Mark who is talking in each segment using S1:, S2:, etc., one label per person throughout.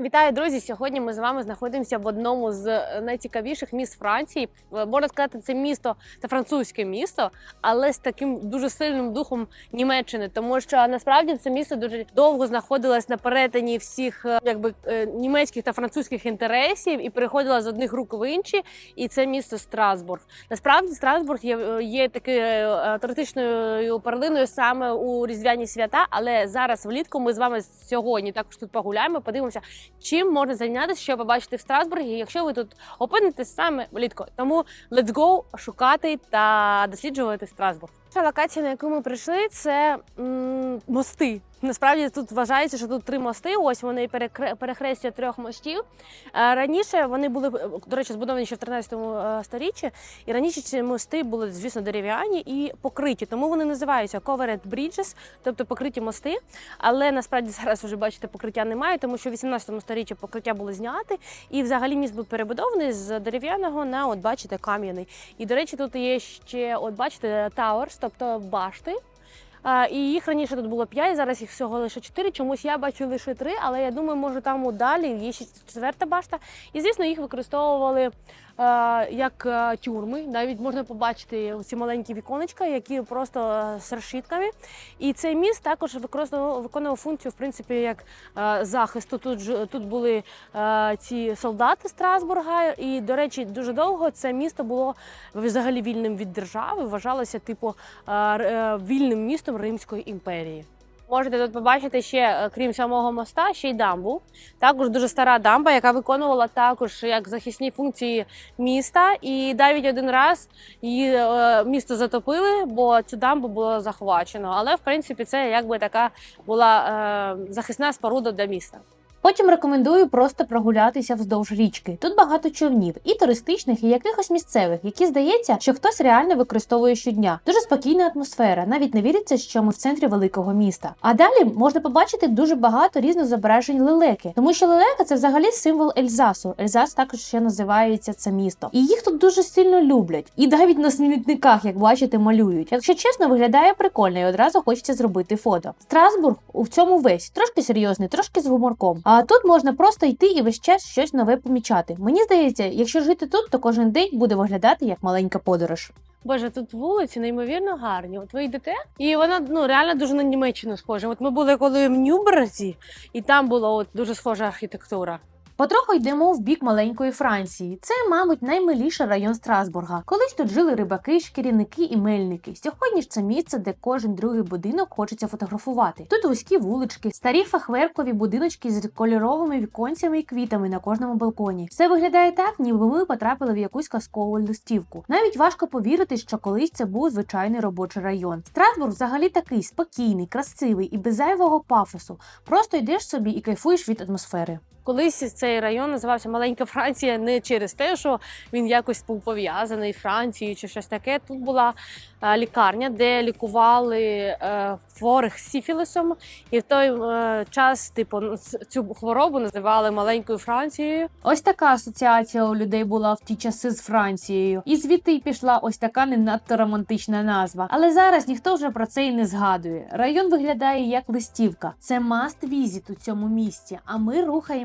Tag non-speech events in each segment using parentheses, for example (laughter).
S1: Вітаю, друзі! Сьогодні ми з вами знаходимося в одному з е, найцікавіших міст Франції. Е, Можна сказати, це місто це французьке місто, але з таким дуже сильним духом Німеччини, тому що насправді це місто дуже довго знаходилось на перетині всіх е, якби німецьких та французьких інтересів і переходило з одних рук в інші. І це місто Страсбург. Насправді Страсбург є, є такою туристичною перлиною саме у різдвяні свята. Але зараз влітку ми з вами сьогодні також тут погуляємо. Подивимося, чим можна зайнятися, що побачити в Страсбургі, якщо ви тут опинитесь саме влітку. Тому let's go шукати та досліджувати Страсбург. Перша локація, на яку ми прийшли, це м, мости. Насправді тут вважається, що тут три мости. Ось вони перехрестя трьох мостів. Е, Раніше вони були е, до речі, збудовані ще в 13 е, сторіччі. І раніше ці мости були, звісно, дерев'яні і покриті. Тому вони називаються covered bridges, тобто покриті мости. Але насправді зараз вже бачите, покриття немає, тому що в 18 сторіччі покриття було зняти, і взагалі міст був перебудований з дерев'яного на, от бачите, кам'яний. І до речі, тут є ще, от бачите, towers, тобто башти. І їх раніше тут було 5, зараз їх всього лише 4. Чомусь я бачу лише 3, але я думаю, може там далі є ще четверта башта. І звісно, їх використовували як е, тюрми. Навіть можна побачити ці маленькі віконечка, які просто е, з решітками. І цей міст також використовував виконував функцію, в принципі, як е, захисту. Тут тут були е, ці солдати Страсбурга. І, до речі, дуже довго це місто було взагалі вільним від держави. Вважалося типу е, е, вільним містом Римської імперії. Можете тут побачити ще, е, крім самого моста, ще й дамбу. Також дуже стара дамба, яка виконувала також як захисні функції міста. І навіть один раз її е, місто затопили, бо цю дамбу було захвачено. Але в принципі це якби така була е, захисна споруда для міста.
S2: Потім рекомендую просто прогулятися вздовж річки. Тут багато човнів, і туристичних, і якихось місцевих, які здається, що хтось реально використовує щодня. Дуже спокійна атмосфера, навіть не віриться, що ми в центрі великого міста. А далі можна побачити дуже багато різних зображень лелеки, тому що лелека це взагалі символ Ельзасу. Ельзас також ще називається це місто. І їх тут дуже сильно люблять. І навіть на смітниках, як бачите, малюють. Якщо чесно, виглядає прикольно і одразу хочеться зробити фото. Страсбург у цьому весь трошки серйозний, трошки з гуморком. А тут можна просто йти і весь час щось нове помічати. Мені здається, якщо жити тут, то кожен день буде виглядати як маленька подорож.
S1: Боже, тут вулиці неймовірно гарні. От ви йдете, і вона ну реально дуже на Німеччину схожа. От ми були коли в Нюберзі, і там була от дуже схожа архітектура.
S2: Потроху йдемо в бік маленької Франції. Це, мабуть, наймиліший район Страсбурга. Колись тут жили рибаки, шкіряники і мельники. Сьогодні ж це місце, де кожен другий будинок хочеться фотографувати. Тут вузькі вулички, старі фахверкові будиночки з кольоровими віконцями і квітами на кожному балконі. Все виглядає так, ніби ми потрапили в якусь казкову листівку. Навіть важко повірити, що колись це був звичайний робочий район. Страсбург взагалі такий спокійний, красивий і без зайвого пафосу. Просто йдеш собі і кайфуєш від атмосфери.
S1: Колись цей район називався Маленька Франція не через те, що він якось був пов'язаний Францією чи щось таке. Тут була е, лікарня, де лікували е, хворих з сіфілісом, і в той е, час, типу, ну, цю хворобу називали маленькою Францією.
S2: Ось така асоціація у людей була в ті часи з Францією, і звідти й пішла ось така не надто романтична назва. Але зараз ніхто вже про це і не згадує. Район виглядає як листівка. Це маст візит у цььому місті. А ми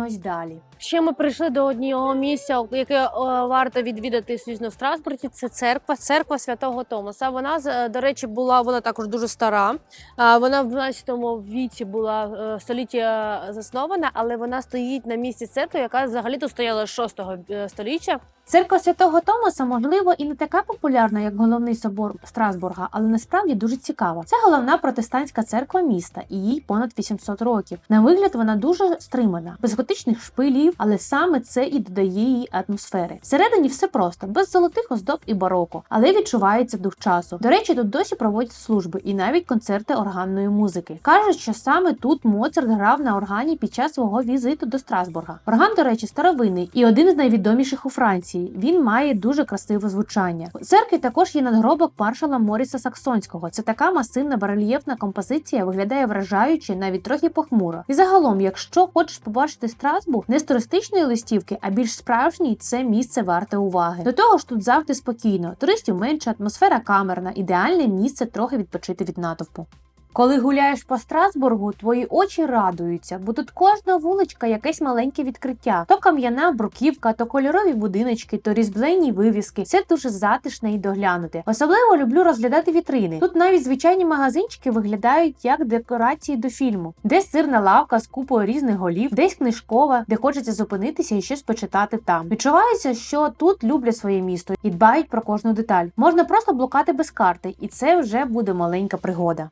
S2: рухаємось далі.
S1: Ще ми прийшли до одного місця, яке е, варто відвідати звісно, в Страсбурзі. Це церква, церква Святого Томаса. Вона до речі була вона також дуже стара. Вона в 12 віці була е, століття заснована, але вона стоїть на місці церкви, яка взагалі то стояла з 6 століття.
S2: Церква Святого Томаса, можливо, і не така популярна, як головний собор Страсбурга, але насправді дуже цікава. Це головна протестантська церква міста, і їй понад 800 років. На вигляд вона дуже стримана, без готичних шпилів, але саме це і додає її атмосфери. Всередині все просто, без золотих оздоб і бароко, але відчувається дух часу. До речі, тут досі проводять служби і навіть концерти органної музики. Кажуть, що саме тут Моцарт грав на органі під час свого візиту до Страсбурга. Орган, до речі, старовинний і один з найвідоміших у Франції. Він має дуже красиве звучання. У церкві також є надгробок маршала Моріса Саксонського. Це така масивна барельєфна композиція, виглядає вражаюче, навіть трохи похмуро. І загалом, якщо хочеш побачити Страсбург не з туристичної листівки, а більш справжній, це місце варте уваги. До того ж, тут завжди спокійно. Туристів менше, атмосфера камерна, ідеальне місце трохи відпочити від натовпу. Коли гуляєш по Страсбургу, твої очі радуються, бо тут кожна вуличка якесь маленьке відкриття. То кам'яна бруківка, то кольорові будиночки, то різьблені вивіски. Все дуже затишне і доглянуте. Особливо люблю розглядати вітрини. Тут навіть звичайні магазинчики виглядають як декорації до фільму. Десь сирна лавка з купою різних голів, десь книжкова, де хочеться зупинитися і щось почитати там. Відчувається, що тут люблять своє місто і дбають про кожну деталь. Можна просто блукати без карти, і це вже буде маленька пригода.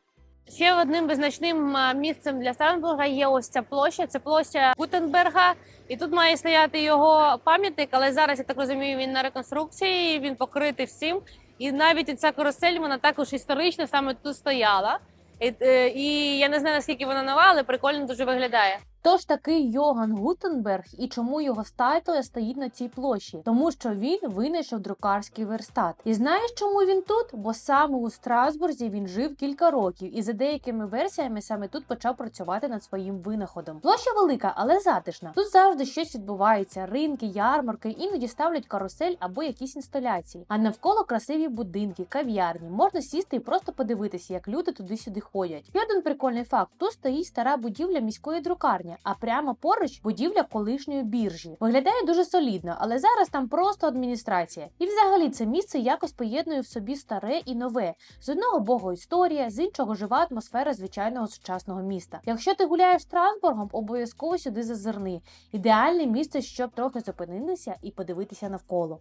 S1: Ще одним визначним місцем для Страсбурга є ось ця площа. Це площа Гутенберга, і тут має стояти його пам'ятник. Але зараз я так розумію, він на реконструкції. Він покритий всім. І навіть ця карусель вона також історично саме тут стояла. І, е, і я не знаю наскільки вона нова, але прикольно дуже виглядає.
S2: Хто ж такий Йоган Гутенберг і чому його статуя стоїть на цій площі? Тому що він винайшов друкарський верстат. І знаєш, чому він тут? Бо саме у Страсбурзі він жив кілька років, і за деякими версіями саме тут почав працювати над своїм винаходом. Площа велика, але затишна. Тут завжди щось відбувається: ринки, ярмарки, іноді ставлять карусель або якісь інсталяції. А навколо красиві будинки, кав'ярні. Можна сісти і просто подивитися, як люди туди-сюди ходять. Ще один прикольний факт: тут стоїть стара будівля міської друкарні, а прямо поруч будівля колишньої біржі. Виглядає дуже солідно, але зараз там просто адміністрація. І взагалі це місце якось поєднує в собі старе і нове. З одного боку історія, з іншого жива атмосфера звичайного сучасного міста. Якщо ти гуляєш Страсбургом, обов'язково сюди зазирни. Ідеальне місце, щоб трохи зупинитися і подивитися навколо.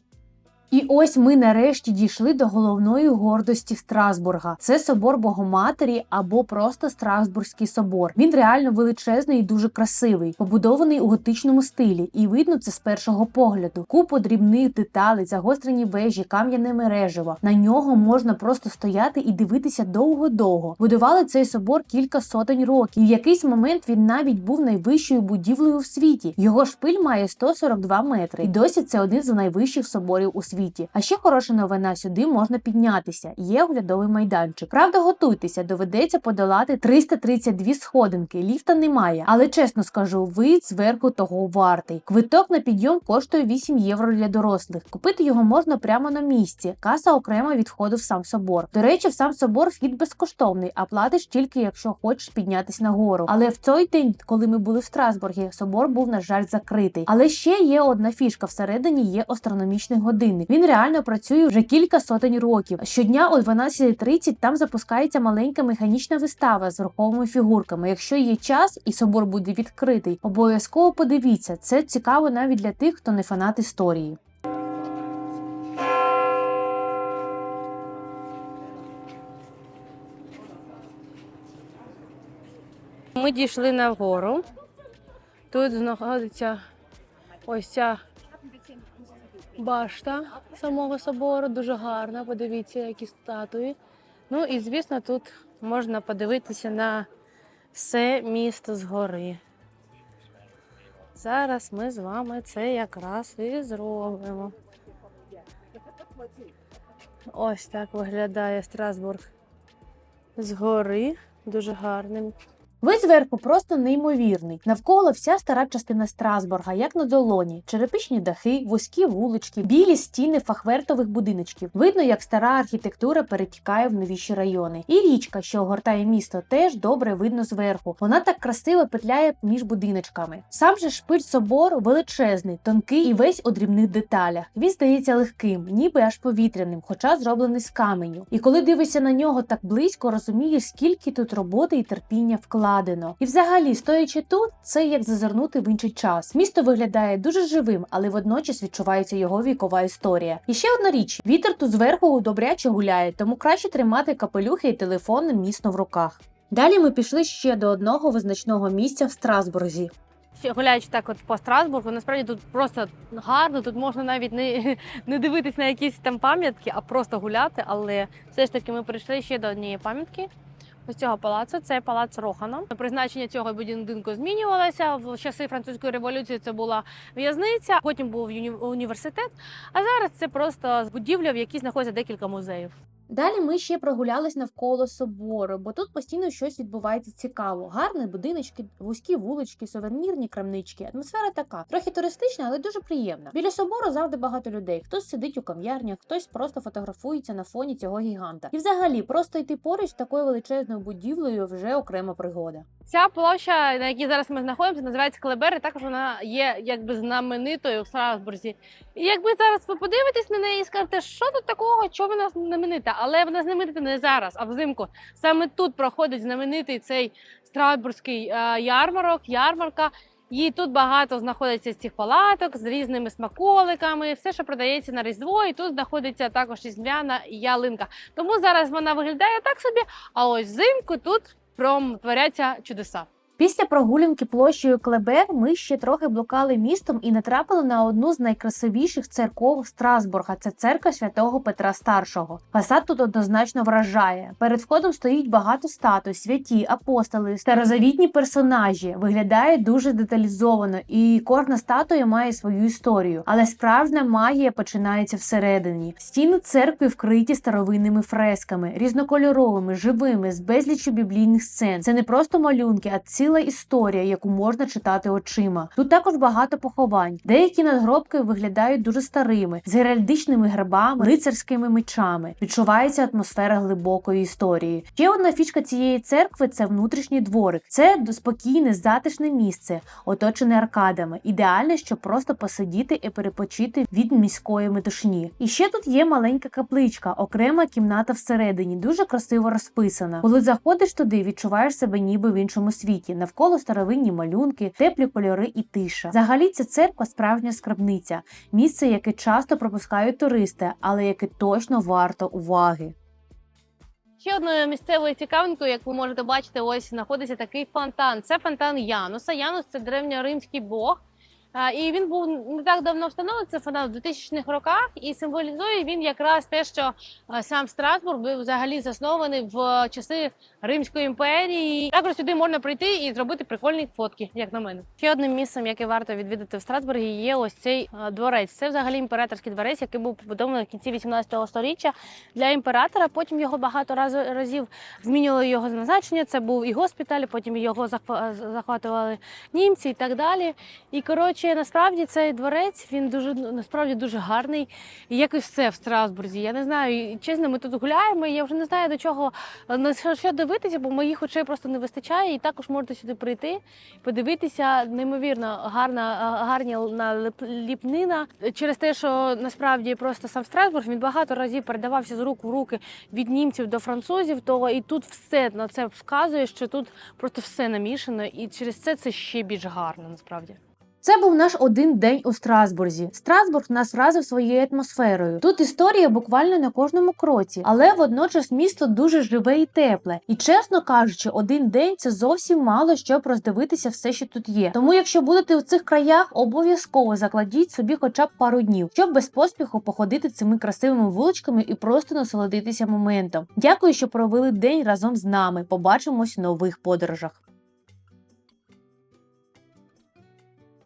S2: І ось ми нарешті дійшли до головної гордості Страсбурга. Це собор Богоматері або просто Страсбурзький собор. Він реально величезний і дуже красивий, побудований у готичному стилі, і видно це з першого погляду. Купу дрібних деталей, загострені вежі, кам'яне мережево. На нього можна просто стояти і дивитися довго-довго. Будували цей собор кілька сотень років. І в якийсь момент він навіть був найвищою будівлею в світі. Його шпиль має 142 метри, і досі це один з найвищих соборів у світі. А ще хороша новина: сюди можна піднятися. Є оглядовий майданчик. Правда, готуйтеся, доведеться подолати 332 сходинки. Ліфта немає, але чесно скажу, вид зверху того вартий. Квиток на підйом коштує 8 євро для дорослих. Купити його можна прямо на місці. Каса окремо від входу в сам собор. До речі, в сам собор вхід безкоштовний, а платиш тільки якщо хочеш піднятися нагору. Але в той день, коли ми були в Страсбургі, собор був на жаль закритий. Але ще є одна фішка: всередині є астрономічний годинник. Він реально працює вже кілька сотень років. Щодня о 12.30 там запускається маленька механічна вистава з рухомими фігурками. Якщо є час і собор буде відкритий, обов'язково подивіться. Це цікаво навіть для тих, хто не фанат історії.
S1: Ми дійшли на гору. Тут знаходиться ось ця башта самого собору, дуже гарна. Подивіться, які статуї. Ну і звісно, тут можна подивитися на все місто згори. Зараз ми з вами це якраз і зробимо. Ось так виглядає Страсбург згори. Дуже гарним.
S2: Вид зверху просто неймовірний. Навколо вся стара частина Страсбурга, як на долоні, черепичні дахи, вузькі вулички, білі стіни фахвертових будиночків. Видно, як стара архітектура перетікає в новіші райони. І річка, що огортає місто, теж добре видно зверху. Вона так красиво петляє між будиночками. Сам же шпиль собору величезний, тонкий і весь у дрібних деталях. Він здається легким, ніби аж повітряним, хоча зроблений з каменю. І коли дивишся на нього так близько, розумієш, скільки тут роботи і терпіння вкладено. І взагалі, стоячи тут, це як зазирнути в інший час. Місто виглядає дуже живим, але водночас відчувається його вікова історія. І ще одна річ: вітер тут зверху добряче гуляє, тому краще тримати капелюхи і телефон міцно в руках. Далі ми пішли ще до одного визначного місця в Страсбурзі.
S1: Гуляючи так от по Страсбургу, насправді тут просто гарно, тут можна навіть не, (laughs) не дивитись на якісь там пам'ятки, а просто гуляти. Але все ж таки ми прийшли ще до однієї пам'ятки. Ось цього палацу, це палац Рохана. Призначення цього будинку змінювалося. В часи французької революції це була в'язниця, потім був уні- університет. А зараз це просто будівля, в якій знаходиться декілька музеїв.
S2: Далі ми ще прогулялись навколо собору, бо тут постійно щось відбувається цікаво. Гарні будиночки, вузькі вулички, сувенірні крамнички. Атмосфера така, трохи туристична, але дуже приємна. Біля собору завжди багато людей. Хтось сидить у кам'ярнях, хтось просто фотографується на фоні цього гіганта. І взагалі, просто йти поруч такою величезною будівлею вже окрема пригода.
S1: Ця площа, на якій зараз ми знаходимося, називається Клебер, і також вона є якби знаменитою в Страсбурзі. І якби зараз ви подивитесь на неї і скажете, що тут такого, чого вона знаменита, але вона знаменита не зараз, а взимку. Саме тут проходить знаменитий цей Страсбурзький е, ярмарок, ярмарка. І тут багато знаходиться з цих палаток з різними смаколиками, все, що продається на Різдво, і тут знаходиться також різдвяна ялинка. Тому зараз вона виглядає так собі, а ось взимку тут прям творяться чудеса.
S2: Після прогулянки площею Клебер ми ще трохи блукали містом і натрапили на одну з найкрасивіших церков Страсбурга. Це церква святого Петра Старшого. Фасад тут однозначно вражає. Перед входом стоїть багато статуй, святі, апостоли, старозавітні персонажі. Виглядає дуже деталізовано, і кожна статуя має свою історію. Але справжня магія починається всередині. Стіни церкви вкриті старовинними фресками, різнокольоровими, живими, з безліччю біблійних сцен. Це не просто малюнки, а ціла історія, яку можна читати очима. Тут також багато поховань. Деякі надгробки виглядають дуже старими, з геральдичними гербами, лицарськими мечами. Відчувається атмосфера глибокої історії. Ще одна фішка цієї церкви це внутрішній дворик. Це спокійне, затишне місце, оточене аркадами. Ідеальне, щоб просто посидіти і перепочити від міської метушні. І ще тут є маленька капличка, окрема кімната всередині, дуже красиво розписана. Коли заходиш туди, відчуваєш себе ніби в іншому світі. Навколо старовинні малюнки, теплі кольори і тиша. Взагалі, ця церква справжня скарбниця, місце, яке часто пропускають туристи, але яке точно варто уваги.
S1: Ще одною місцевою цікавинкою, як ви можете бачити, ось знаходиться такий фонтан. Це фонтан Януса. Янус це древньоримський бог. І він був не так давно встановлений, це фонтан в 2000-х роках, і символізує він якраз те, що сам Страсбург був взагалі заснований в часи Римської імперії. Також сюди можна прийти і зробити прикольні фотки, як на мене. Ще одним місцем, яке варто відвідати в Страсбургі, є ось цей дворець. Це взагалі імператорський дворець, який був побудований в кінці 18 століття для імператора. Потім його багато разів змінювали його назначення. Це був і госпіталь, потім його захватували німці і так далі. І коротше, насправді цей дворець він дуже насправді дуже гарний. І як і все в Страсбурзі. Я не знаю, чесно, ми тут гуляємо. Я вже не знаю до чого на що, що дивитися, бо моїх очей просто не вистачає. І також можете сюди прийти, подивитися. Неймовірно гарна, гарні наліп- ліпнина через те, що насправді просто сам Страсбург він багато разів передавався з рук в руки від німців до французів. То і тут все на це вказує, що тут просто все намішано, і через це це ще більш гарно насправді.
S2: Це був наш один день у Страсбурзі. Страсбург нас вразив своєю атмосферою. Тут історія буквально на кожному кроці, але водночас місто дуже живе і тепле. І чесно кажучи, один день це зовсім мало щоб роздивитися все, що тут є. Тому, якщо будете в цих краях, обов'язково закладіть собі хоча б пару днів, щоб без поспіху походити цими красивими вуличками і просто насолодитися моментом. Дякую, що провели день разом з нами. Побачимось в нових подорожах.